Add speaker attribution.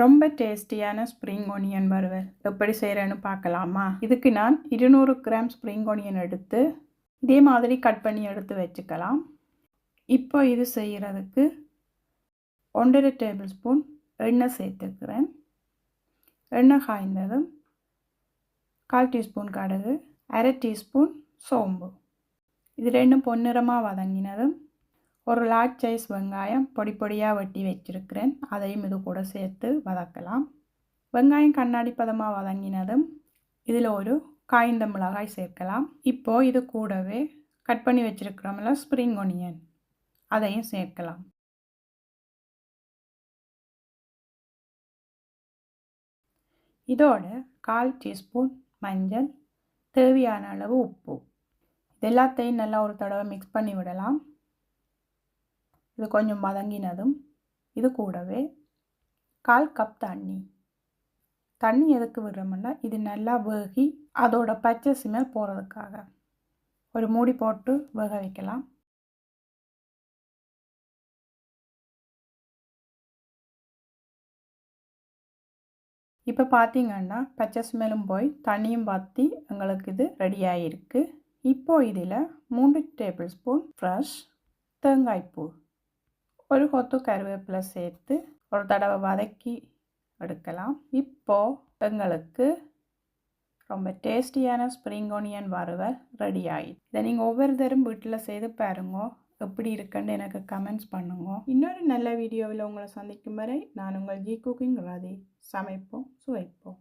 Speaker 1: ரொம்ப டேஸ்டியான spring onion வறுவல். எப்படி செய்கிறேன்னு பார்க்கலாமா? இதுக்கு நான் இருநூறு கிராம் ஸ்ப்ரிங் ஒனியன் எடுத்து இதே மாதிரி கட் பண்ணி எடுத்து வச்சுக்கலாம். இப்போ இது செய்கிறதுக்கு ஒன்றரை டேபிள் ஸ்பூன் எண்ணெய் சேர்த்துக்கிறேன். எண்ணெய் காய்ந்ததும் கால் டீஸ்பூன் கடுகு அரை டீஸ்பூன் சோம்பு. இது ரெண்டும் பொன்னிறமாக வதங்கினதும் ஒரு லார்ஜ் சைஸ் வெங்காயம் பொடி பொடியாக வெட்டி வச்சுருக்கிறேன். அதையும் இது கூட சேர்த்து வதக்கலாம். வெங்காயம் கண்ணாடி பதமாக வதங்கினதும் இதில் ஒரு காய்ந்த மிளகாய் சேர்க்கலாம். இப்போது இது கூடவே கட் பண்ணி வச்சுருக்கிறோம்ல ஸ்ப்ரிங் ஒனியன் அதையும் சேர்க்கலாம். இதோட கால் டீஸ்பூன் மஞ்சள் தேவையான அளவு உப்பு. இது எல்லாத்தையும் நல்லா ஒரு தடவை மிக்ஸ் பண்ணி விடலாம். இது கொஞ்சம் மதங்கினதும் இது கூடவே கால் கப் தண்ணி. தண்ணி எதுக்கு விடுறோம்னா இது நல்லா வேகி அதோட பச்சை ஸ்மெல் போகிறதுக்காக ஒரு மூடி போட்டு வேக வைக்கலாம். இப்போ பார்த்தீங்கன்னா பச்சை ஸ்மெல்லும் போய் தண்ணியும் பற்றி எங்களுக்கு இது ரெடி ஆகிருக்கு இதில் மூன்று டேபிள் ஸ்பூன் ஃப்ரெஷ் தேங்காய்ப்பூ ஒரு கொத்து கருவேப்பிலை சேர்த்து ஒரு தடவை வதக்கி எடுக்கலாம் இப்போது எங்களுக்கு ரொம்ப டேஸ்டியான ஸ்ப்ரிங் ஒனியன் வறுவல் ரெடி ஆகிடுது இதை நீங்கள் ஒவ்வொரு தரும் வீட்டில் செய்து பாருங்க எப்படி இருக்குன்னு எனக்கு கமெண்ட்ஸ் பண்ணுங்க இன்னொரு நல்ல வீடியோவில் உங்களை சந்திக்கும் வரை நான் உங்கள் ஜி குக்கிங் ராதி சமைப்போம் சுவைப்போம்